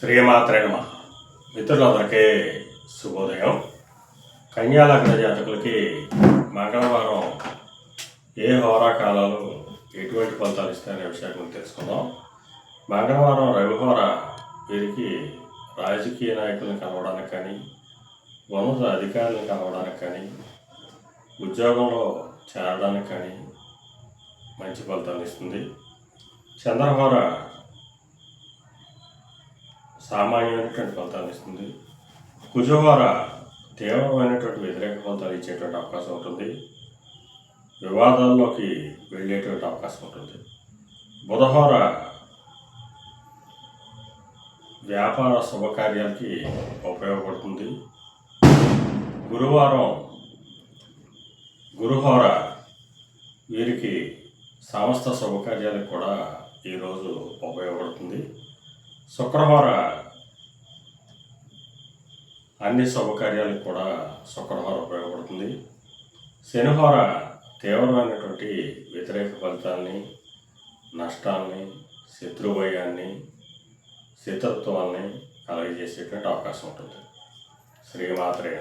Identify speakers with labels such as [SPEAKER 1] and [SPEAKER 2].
[SPEAKER 1] శ్రీమాత్రే మిత్రులందరికీ శుభోదయం. కన్యాలగ్న జాతకులకి మంగళవారం ఏ హోరాకాలాలు ఎటువంటి ఫలితాలు ఇస్తాయనే విషయాన్ని తెలుసుకుందాం. మంగళవారం రవిహోర వీరికి రాజకీయ నాయకులను కలవడానికి కానీ ఉన్నత అధికారులను కలవడానికి కానీ ఉద్యోగంలో చేరడానికి కానీ మంచి ఫలితాలు ఇస్తుంది. చంద్రహోర సామాన్యమైనటువంటి ఫలితాలు ఇస్తుంది. కుజవార తీవ్రమైనటువంటి వ్యతిరేక ఫలితాలు ఇచ్చేటువంటి అవకాశం ఉంటుంది. వివాదాల్లోకి వెళ్ళేటువంటి అవకాశం ఉంటుంది. బుధవార వ్యాపార శుభకార్యాలకి ఉపయోగపడుతుంది. గురువారం గురుహోర వీరికి సమస్త శుభకార్యాలకు కూడా ఈరోజు ఉపయోగపడుతుంది. శుక్రవార అన్ని శుభకార్యాలకు కూడా శుక్రవారం ఉపయోగపడుతుంది. శనివార తీవ్రమైనటువంటి వ్యతిరేక ఫలితాల్ని నష్టాల్ని శత్రుభయాన్ని శత్రుత్వాల్ని కలగజేసేటువంటి అవకాశం ఉంటుంది. శ్రీమాత్రే